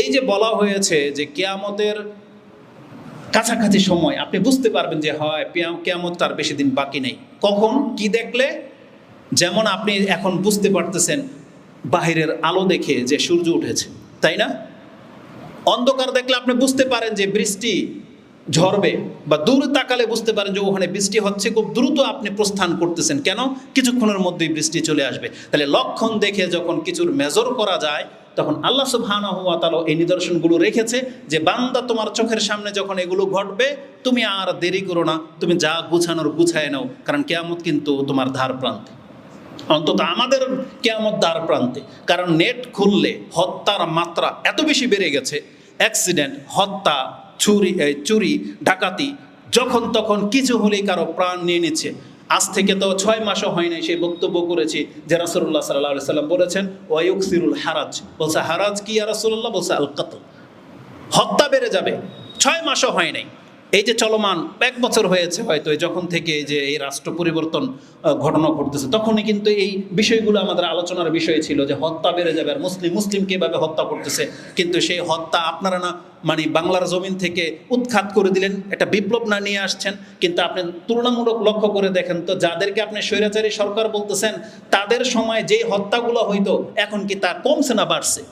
এই যে বলা হয়েছে যে কেয়ামতের কাছাকাছি সময়, আপনি বুঝতে পারবেন যে হয় কেয়ামত তার বেশি দিন বাকি নেই। কখন? কি দেখলে? যেমন আপনি এখন বুঝতে পারতেছেন, বাহিরের আলো দেখে যে সূর্য উঠেছে, তাই না? অন্ধকার দেখলে আপনি বুঝতে পারেন যে বৃষ্টি ঝরবে, বা দূর তাকালে বুঝতে পারেন যে ওখানে বৃষ্টি হচ্ছে, খুব দ্রুত আপনি প্রস্থান করতেছেন। কেন? কিছুক্ষণের মধ্যেই বৃষ্টি চলে আসবে। তাহলে লক্ষণ দেখে যখন কিছুর মেজর করা যায় তখন আল্লাহ সুবহানাহু ওয়া তাআলা এই নিদর্শনগুলো রেখেছে যে বান্দা তোমার চোখের সামনে যখন এগুলো ঘটবে, তুমি আর দেরি করো না, তুমি যা গুছানোর গুছায় নাও, কারণ কেয়ামত কিন্তু তোমার ধার প্রান্তে। অন্তত আমাদের কেয়ামত দ্বার প্রান্তে। কারণ নেট খুললে হত্যার মাত্রা এত বেশি বেড়ে গেছে, অ্যাক্সিডেন্ট, হত্যা, চুরি চুরি, ডাকাতি, যখন তখন কিছু হলেই কারও প্রাণ নিয়ে নিচ্ছে। আজ থেকে তো ছয় মাসও হয় নাই সেই বক্তব্য করেছি যে রাসুল্লাহ সাল্লাহ সাল্লাম বলেছেন ওয়ুকসিরুল হারাজ। বলছে, হারাজ কি রাসুল্লাহ বলছে আল কাতল হত্যা বেড়ে যাবে। ছয় মাসও হয় নাই। এই যে চলমান এক বছর হয়েছে হয়তো যখন থেকে যে এই রাষ্ট্র পরিবর্তন ঘটনা ঘটতেছে, তখনই কিন্তু এই বিষয়গুলো আমাদের আলোচনার বিষয় ছিল যে হত্যা বেড়ে যাবে আর মুসলিম মুসলিমকে এভাবে হত্যা করতেছে। কিন্তু সেই হত্যা আপনারা না মানে বাংলার জমিন থেকে উৎখাত করে দিলেন, একটা বিপ্লব না নিয়ে আসছেন। কিন্তু আপনি তুলনামূলক লক্ষ্য করে দেখেন তো, যাদেরকে আপনি স্বৈরাচারী সরকার বলতেছেন, তাদের সময় যে হত্যাগুলো হইতো, এখন কি তা কমছে না বাড়ছে?